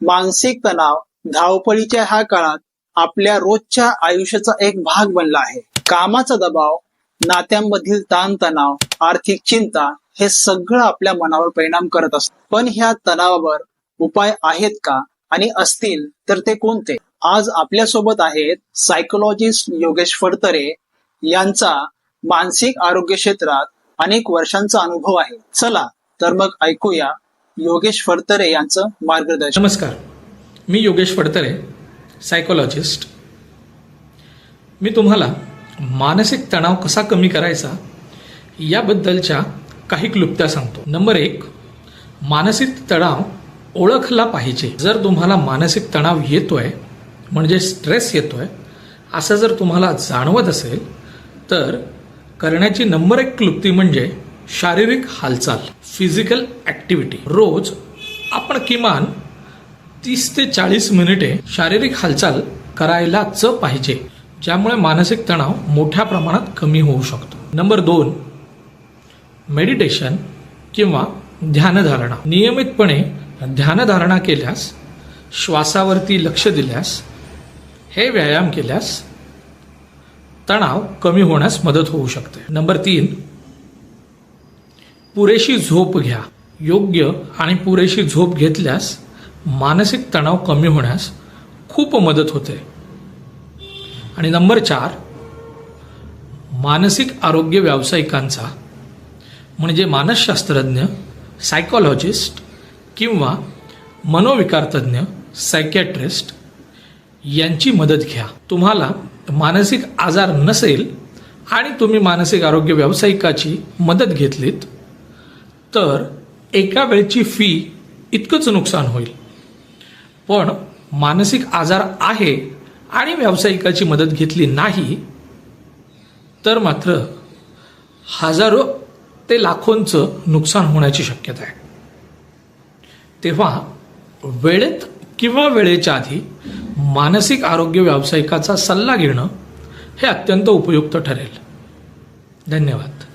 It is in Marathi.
मानसिक तणाव धावपळीच्या ह्या काळात आपल्या रोजच्या आयुष्याचा एक भाग बनला आहे. कामाचा दबाव नात्यांमधील ताणतणाव आर्थिक चिंता हे सगळं आपल्या मनावर परिणाम करत असत. पण ह्या तणावावर उपाय आहेत का आणि असतील तर ते कोणते? आज आपल्यासोबत आहेत सायकोलॉजिस्ट योगेश फडतरे यांचा मानसिक आरोग्य क्षेत्रात अनेक वर्षांचा अनुभव आहे. चला तर मग ऐकूया योगेश फडतरे यांचं मार्गदर्शन. नमस्कार. मी योगेश फडतरे सायकोलॉजिस्ट मी तुम्हाला मानसिक तणाव कसा कमी करायचा याबद्दलच्या काही क्लुप्त्या सांगतो. नंबर एक मानसिक तणाव ओळखला पाहिजे. जर तुम्हाला मानसिक तणाव येतोय म्हणजे स्ट्रेस येतोय असं जर तुम्हाला जाणवत असेल तर करण्याची नंबर एक क्लुप्ती म्हणजे शारीरिक हालचाल. फिजिकल ॲक्टिव्हिटी रोज आपण किमान तीस ते चाळीस मिनिटे शारीरिक हालचाल करायलाच पाहिजे ज्यामुळे मानसिक तणाव मोठ्या प्रमाणात कमी होऊ शकतो. नंबर दोन मेडिटेशन किंवा ध्यानधारणा. नियमितपणे ध्यानधारणा केल्यास श्वासावरती लक्ष दिल्यास हे व्यायाम केल्यास तणाव कमी होण्यास मदत होऊ शकते. नंबर तीन पुरेशी झोप घ्या. योग्य आणि पुरेशी झोप घेतल्यास मानसिक तणाव कमी होण्यास खूप मदत होते. आणि नंबर चार मानसिक आरोग्य व्यावसायिकांचा म्हणजे मानसशास्त्रज्ञ सायकॉलॉजिस्ट किंवा मनोविकारतज्ञ सायकॅट्रिस्ट यांची मदत घ्या. तुम्हाला मानसिक आजार नसेल आणि तुम्ही मानसिक आरोग्य व्यावसायिकाची मदत घेतलीत तर एका वेळची फी इतकंच नुकसान होईल. पण मानसिक आजार आहे आणि व्यावसायिकाची मदत घेतली नाही तर मात्र हजारो ते लाखोंचं नुकसान होण्याची शक्यता आहे. तेव्हा वेळेत किंवा वेळेच्या आधी मानसिक आरोग्य व्यावसायिकाचा सल्ला घेणं हे अत्यंत उपयुक्त ठरेल. धन्यवाद.